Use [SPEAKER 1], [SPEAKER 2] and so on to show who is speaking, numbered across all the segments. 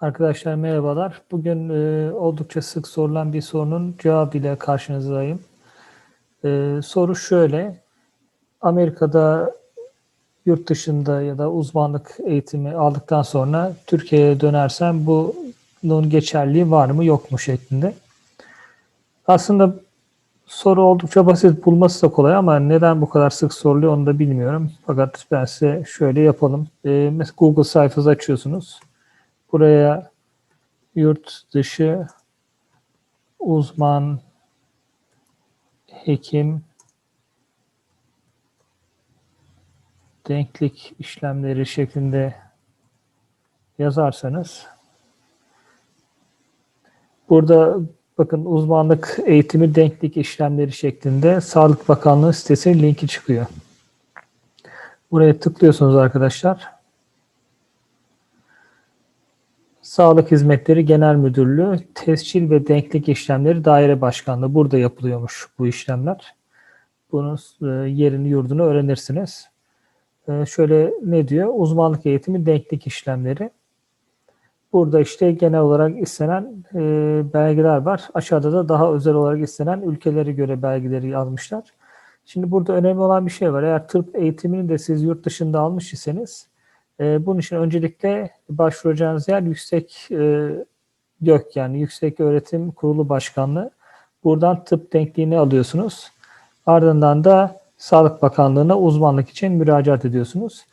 [SPEAKER 1] Arkadaşlar merhabalar. Bugün e, oldukça sık sorulan bir sorunun cevabıyla karşınızdayım. E, soru şöyle. Amerika'da yurt dışında ya da uzmanlık eğitimi aldıktan sonra Türkiye'ye dönersem bunun geçerliği var mı yok mu şeklinde. Aslında soru oldukça basit bulması da kolay ama neden bu kadar sık soruluyor onu da bilmiyorum. Fakat ben size şöyle yapalım. E, Google sayfası açıyorsunuz. Buraya yurt dışı uzman hekim denklik işlemleri şeklinde yazarsanız burada bakın uzmanlık eğitimi denklik işlemleri şeklinde Sağlık Bakanlığı sitesinin linki çıkıyor. Buraya tıklıyorsunuz arkadaşlar. Sağlık Hizmetleri Genel Müdürlüğü Tescil ve Denklik İşlemleri Daire Başkanlığı. Burada yapılıyormuş bu işlemler. Bunun e, yerini yurdunu öğrenirsiniz. E, şöyle ne diyor? Uzmanlık eğitimi denklik işlemleri. Burada işte genel olarak istenen e, belgeler var. Aşağıda da daha özel olarak istenen ülkelere göre belgeleri yazmışlar. Şimdi burada önemli olan bir şey var. Eğer tıp eğitimini de siz yurt dışında almış iseniz e, bunun için öncelikle başvuracağınız yer yüksek e, gök yani Yüksek Öğretim Kurulu Başkanlığı. Buradan tıp denkliğini alıyorsunuz. Ardından da Sağlık Bakanlığı'na uzmanlık için müracaat ediyorsunuz.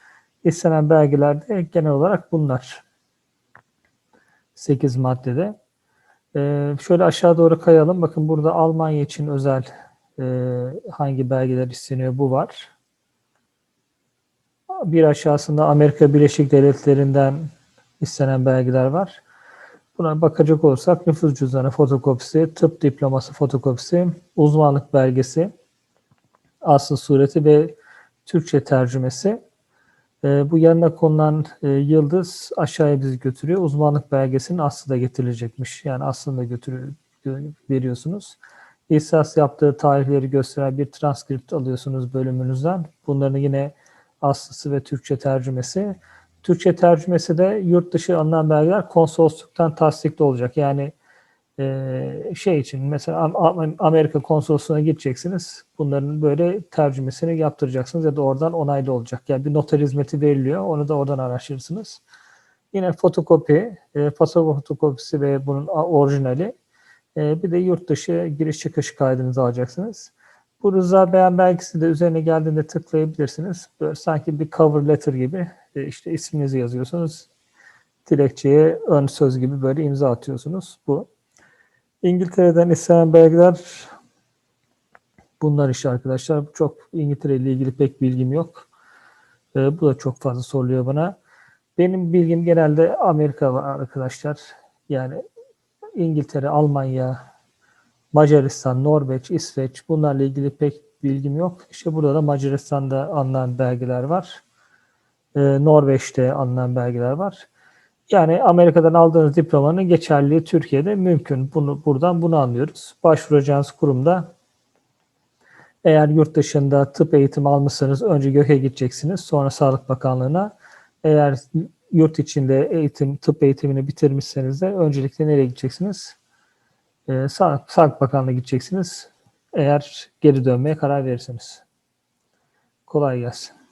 [SPEAKER 1] İstenen belgeler de genel olarak bunlar. 8 maddede. Ee, şöyle aşağı doğru kayalım. Bakın burada Almanya için özel e, hangi belgeler isteniyor bu var. Bir aşağısında Amerika Birleşik Devletleri'nden istenen belgeler var. Buna bakacak olursak nüfus cüzdanı fotokopisi, tıp diploması fotokopisi, uzmanlık belgesi, asıl sureti ve Türkçe tercümesi. E, bu yanına konulan e, yıldız aşağıya bizi götürüyor. Uzmanlık belgesinin aslı da getirilecekmiş. Yani aslında götürüyor, veriyorsunuz. İhsas yaptığı tarihleri gösteren bir transkript alıyorsunuz bölümünüzden. Bunların yine aslısı ve Türkçe tercümesi. Türkçe tercümesi de yurt dışı alınan belgeler konsolosluktan tasdikli olacak. Yani e, şey için mesela Amerika konsolosluğuna gideceksiniz. Bunların böyle tercümesini yaptıracaksınız ya da oradan onaylı olacak. Yani bir noter hizmeti veriliyor. Onu da oradan araştırırsınız. Yine fotokopi, e, pasaport fotokopisi ve bunun orijinali. E, bir de yurt dışı giriş çıkış kaydınızı alacaksınız. Bu rıza beyan belgesi de üzerine geldiğinde tıklayabilirsiniz. Böyle sanki bir cover letter gibi e, işte isminizi yazıyorsunuz. Dilekçeye ön söz gibi böyle imza atıyorsunuz. Bu. İngiltere'den istenen belgeler bunlar işte arkadaşlar. Çok İngiltere ile ilgili pek bilgim yok. E, bu da çok fazla soruluyor bana. Benim bilgim genelde Amerika var arkadaşlar. Yani İngiltere, Almanya, Macaristan, Norveç, İsveç bunlarla ilgili pek bilgim yok. İşte burada da Macaristan'da alınan belgeler var. Ee, Norveç'te alınan belgeler var. Yani Amerika'dan aldığınız diplomanın geçerliliği Türkiye'de mümkün. Bunu buradan bunu anlıyoruz. Başvuracağınız kurumda eğer yurt dışında tıp eğitimi almışsanız önce GÖK'e gideceksiniz. Sonra Sağlık Bakanlığı'na. Eğer yurt içinde eğitim, tıp eğitimini bitirmişseniz de öncelikle nereye gideceksiniz? Ee, Sağlık, Sağlık Bakanlığı'na gideceksiniz. Eğer geri dönmeye karar verirseniz. Kolay gelsin.